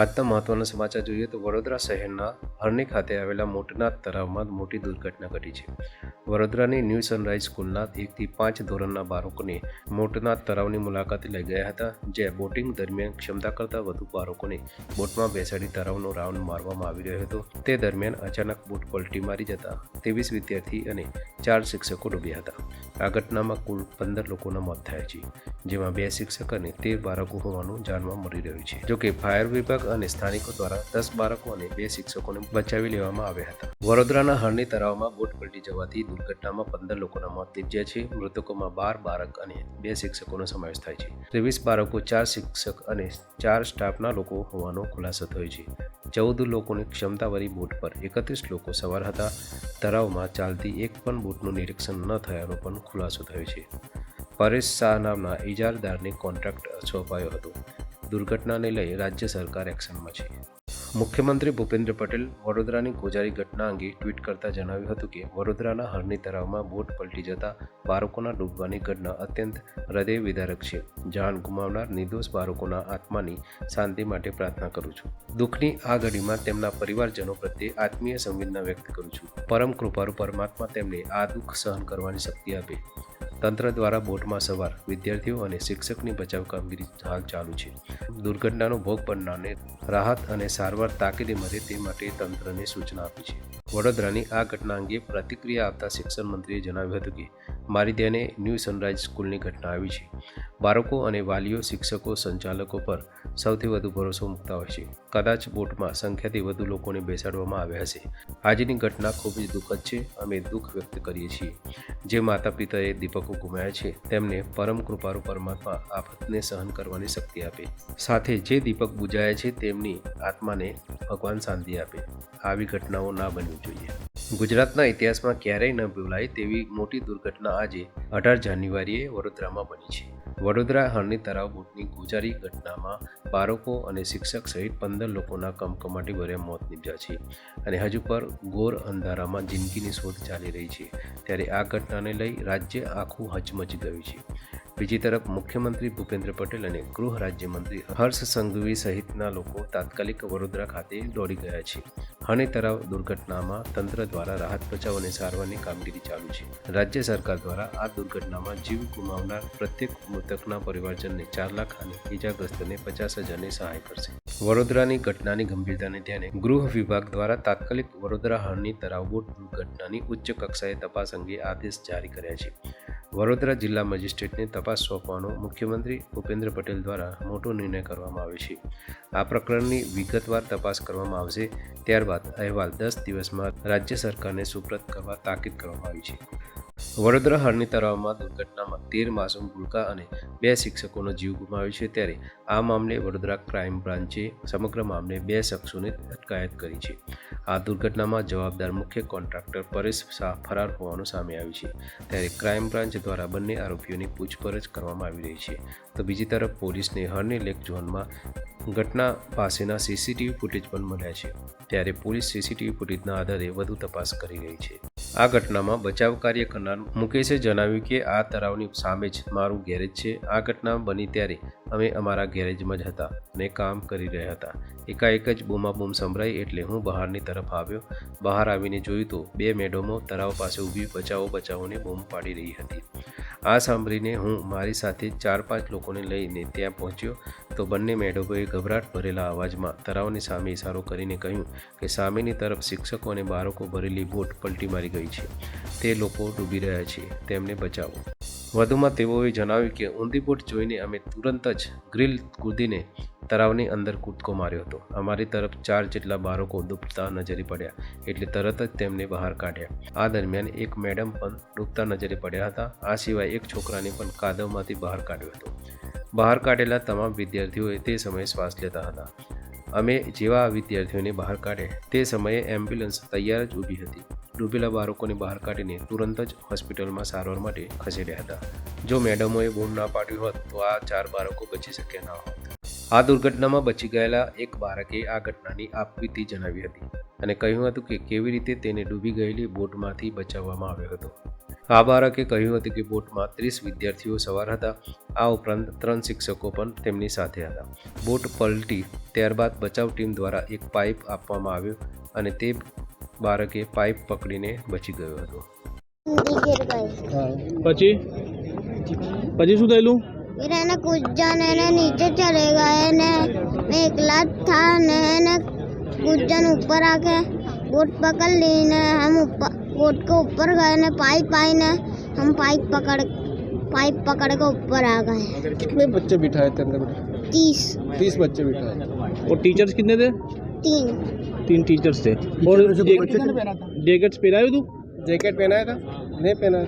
આજના મહત્વના સમાચાર જોઈએ તો વડોદરા શહેરના હરણી ખાતે આવેલા મોટનાથ તળાવમાં મોટી દુર્ઘટના ઘટી છે. વડોદરાની ન્યૂ સનરાઇઝ સ્કૂલના એકથી પાંચ ધોરણના બાળકોને મોટનાથ તળાવની મુલાકાતે લઈ ગયા હતા, જ્યાં બોટિંગ દરમિયાન ક્ષમતા કરતાં વધુ બાળકોને બોટમાં બેસાડી તળાવનો રાઉન્ડ મારવામાં આવી રહ્યો હતો. તે દરમિયાન અચાનક બોટ પલટી મારી જતા ત્રેવીસ વિદ્યાર્થી અને ચાર શિક્ષકો ડૂબ્યા હતા. આ ઘટનામાં કુલ પંદર લોકોના મોત થયા છે, જેમાં બે શિક્ષક અને તેર બાળકો હોવાનું જાણવા મળી રહ્યું છે. જોકે ફાયર વિભાગ અને સ્થાનિકો દ્વારા દસ બાળકો અને બે શિક્ષકોને બચાવી લેવામાં આવ્યા હતા. વડોદરાના હરણી તળાવમાં બોટ પલટી જવાથી દુર્ઘટનામાં પંદર લોકોના મોત નીપજ્યા છે. મૃતકોમાં બાર બાળક અને બે શિક્ષકોનો સમાવેશ થાય છે. ત્રેવીસ બાળકો, ચાર શિક્ષક અને ચાર સ્ટાફના લોકો હોવાનો ખુલાસો થયો છે. ચૌદ લોકોની ક્ષમતાવાળી બોટ પર એકત્રીસ લોકો સવાર હતા. તળાવમાં ચાલતી એક પણ બોટનું નિરીક્ષણ ન થયાનો પણ ખુલાસો થયો છે. પરેશ શાહ નામના ઇજારદારને કોન્ટ્રાક્ટ સોંપાયો હતો. દુર્ઘટનાને લઈ રાજ્ય સરકાર એક્શનમાં છે. મુખ્યમંત્રી ભૂપેન્દ્ર પટેલ વડોદરાની ગોજારી ઘટના અંગે ટ્વીટ કરતા જણાવ્યું હતું કે, વડોદરાના હરની તળાવમાં બોટ પલટી જતા બાળકોના ડૂબવાની ઘટના અત્યંત હૃદય વિદારક છે. જાન ગુમાવનાર નિર્દોષ બાળકોના આત્માની શાંતિ માટે પ્રાર્થના કરું છું. દુઃખની આ ઘડીમાં તેમના પરિવારજનો પ્રત્યે આત્મીય સંવેદના વ્યક્ત કરું છું. પરમ કૃપારૂ પરમાત્મા તેમને આ દુઃખ સહન કરવાની શક્તિ આપે. તંત્ર દ્વારા બોટમાં સવાર વિદ્યાર્થીઓ અને શિક્ષકની બચાવ કામગીરી હાલ ચાલુ છે. દુર્ઘટનાનો ભોગ બનનારને રાહત અને સારવાર તાકીદે મળે તે માટે તંત્રને સૂચના આપી છે. વડોદરાની આ ઘટના અંગે પ્રતિક્રિયા આપતા શિક્ષણ મંત્રીએ જણાવ્યું હતું કે, મારી ધ્યાને ન્યૂ સનરાઇઝ સ્કૂલની ઘટના આવી છે. બાળકો અને વાલીઓ, શિક્ષકો, સંચાલકો પર સૌથી વધુ ભરોસો મૂકતા હોય છે. કદાચ બોટમાં સંખ્યાથી વધુ લોકોને બેસાડવામાં આવ્યા હશે. આજની ઘટના ખૂબ જ દુઃખદ છે. અમે દુઃખ વ્યક્ત કરીએ છીએ. જે માતા પિતાએ દીપકો ગુમાયા છે, તેમને પરમ કૃપારૂ પરમાત્મા આફતને સહન કરવાની શક્તિ આપે. સાથે જે દીપક બુજાયા છે, તેમની આત્માને ભગવાન શાંતિ આપે. આવી ઘટનાઓ ના બનવી જોઈએ. ગુજરાતના ઇતિહાસમાં ક્યારેય ન ભૂલાય તેવી મોટી દુર્ઘટના આજે અઢાર જાન્યુઆરીએ વડોદરામાં બની છે. વડોદરા હરણી તળાવ બોટની ગુજારી ઘટનામાં બાળકો અને શિક્ષક સહિત પંદર લોકોના કમકમાટી ભર્યા મોત નીપજ્યા છે અને હજુ પર ઘોર અંધારામાં જિંદગીની શોધ ચાલી રહી છે. ત્યારે આ ઘટનાને લઈ રાજ્ય આખું હચમચી ગયું છે. બીજી તરફ મુખ્યમંત્રી ભૂપેન્દ્ર પટેલ અને ગૃહ રાજ્યમંત્રી હર્ષ સંઘવી સહિતના લોકો તાત્કાલિક વડોદરા ખાતે દોડી ગયા છે. હણી તળાવ દુર્ઘટનામાં તંત્ર દ્વારા રાહત બચાવ અને સારવારની કામગીરી ચાલુ છે. રાજ્ય સરકાર દ્વારા આ દુર્ઘટનામાં જીવ ગુમાવનાર પ્રત્યેક મૃતકના પરિવારજનને ચાર લાખ અને ઇજાગ્રસ્તને પચાસ હજારની સહાય કરશે. વડોદરાની ઘટનાની ગંભીરતાને ધ્યાને ગૃહ વિભાગ દ્વારા તાત્કાલિક વડોદરા હળની તરાવબોટ દુર્ઘટનાની ઉચ્ચ કક્ષાએ તપાસ અંગે આદેશ જારી કર્યા છે. વડોદરા જિલ્લા મેજિસ્ટ્રેટને તપાસ સોંપવાનો મુખ્યમંત્રી ભૂપેન્દ્ર પટેલ દ્વારા મોટો નિર્ણય કરવામાં આવ્યો છે. આ પ્રકરણની વિગતવાર તપાસ કરવામાં આવશે, ત્યારબાદ અહેવાલ દસ દિવસમાં રાજ્ય સરકારને સુપ્રત કરવા તાકીદ કરવામાં આવી છે. વડોદરા હરની તળાવમાં દુર્ઘટનામાં તેર માસૂમ ભૂલકા અને બે શિક્ષકોનો જીવ ગુમાવ્યો છે ત્યારે આ મામલે વડોદરા ક્રાઇમ બ્રાન્ચે સમગ્ર મામલે બે શખ્સોને અટકાયત કરી છે. આ દુર્ઘટનામાં જવાબદાર મુખ્ય કોન્ટ્રાક્ટર પરેશ શાહ ફરાર હોવાનું સામે આવ્યું છે. ત્યારે ક્રાઇમ બ્રાન્ચ દ્વારા બંને આરોપીઓની પૂછપરછ કરવામાં આવી રહી છે. તો બીજી તરફ પોલીસને હરની લેક ઝોનમાં ઘટના પાસેના સીસીટીવી ફૂટેજ પણ મળ્યા છે. ત્યારે પોલીસ સીસીટીવી ફૂટેજના આધારે વધુ તપાસ કરી રહી છે. આ ઘટનામાં બચાવ કાર્ય કરનાર મુકેશે જણાવ્યું કે આ તળાવની સામે જ મારું ગેરેજ છે. આ ઘટના બની ત્યારે અમે અમારા ગેરેજમાં જ હતા અને કામ કરી રહ્યા હતા. એકાએક જ બૂમાબૂમ સંભળાઈ એટલે હું બહારની તરફ આવ્યો. બહાર આવીને જોયું તો બે મેડમો તળાવ પાસે ઊભી બચાવો બચાવોને બૂમ પાડી રહી હતી. આ સાંભળીને હું મારી સાથે ચાર પાંચ લોકોને લઈને ત્યાં પહોંચ્યો તો બંને મેડમોએ ગભરાટ ભરેલા અવાજમાં તળાવની સામે ઇશારો કરીને કહ્યું કે સામેની તરફ શિક્ષકો અને બાળકો ભરેલી બોટ પલટી મારી ગઈ છે. તે લોકો ડૂબી રહ્યા છે. તેમને બચાવો. વધુમાં તેઓએ જણાવ્યું કે ઊંધીપોટ જોઈને અમે તુરંત જ ગ્રીલ કૂદીને તળાવની અંદર કૂદકો માર્યો હતો. અમારી તરફ ચાર જેટલા બાળકો ડૂબતા નજરે પડ્યા એટલે તરત જ તેમને બહાર કાઢ્યા. આ દરમિયાન એક મેડમ પણ ડૂબતા નજરે પડ્યા હતા. આ સિવાય એક છોકરાને પણ કાદવમાંથી બહાર કાઢ્યો હતો. બહાર કાઢેલા તમામ વિદ્યાર્થીઓએ તે સમયે શ્વાસ લેતા હતા. અમે જેવા વિદ્યાર્થીઓને બહાર કાઢે તે સમયે એમ્બ્યુલન્સ તૈયાર જ ઊભી હતી. ડૂબેલા બાળકોને બહાર કાઢીને તુરંત જ હોસ્પિટલમાં સારવાર માટે ખસેડ્યા હતા. જો મેડમોએ બૂમ ના પાડ્યું હોત તો આ ચાર બાળકો બચી શક્યા ન હોત. આ દુર્ઘટનામાં બચી ગયેલા એક બાળકે આ ઘટનાની આપવીતી જણાવી હતી અને કહ્યું હતું કે કેવી રીતે તેને ડૂબી ગયેલી બોટમાંથી બચાવવામાં આવ્યો હતો. આ બાળકે કહ્યું હતું કે બોટમાં ત્રીસ વિદ્યાર્થીઓ સવાર હતા આ ઉપરાંત ત્રણ શિક્ષકો પણ તેમની સાથે હતા બોટ પલટી ત્યારબાદ બચાવ ટીમ દ્વારા એક પાઇપ આપવામાં આવ્યો અને તે બાળકે પાઇપ પકડીને બચી ગયો હતો गिर गए હા પછી પછી શું થયેલું फिर है ना कुछ जन है ना नीचे चले गए ने मैं एकला था ने है ना कुछ जन ऊपर आके बोट पकड़ ली ने हम ऊपर बोट के ऊपर गए ने पाइप आई ने हम पाइप पकड़ पाइप पकड़ के ऊपर आ गए। कितने बच्चे बिठाए थे अंदर तीस। तीस बच्चे बिठाए और टीचर्स कितने थे? तीन। तीन टीचर्स थे। और जैकेट्स पहनाए तू? जैकेट पहनाया था? नहीं पहना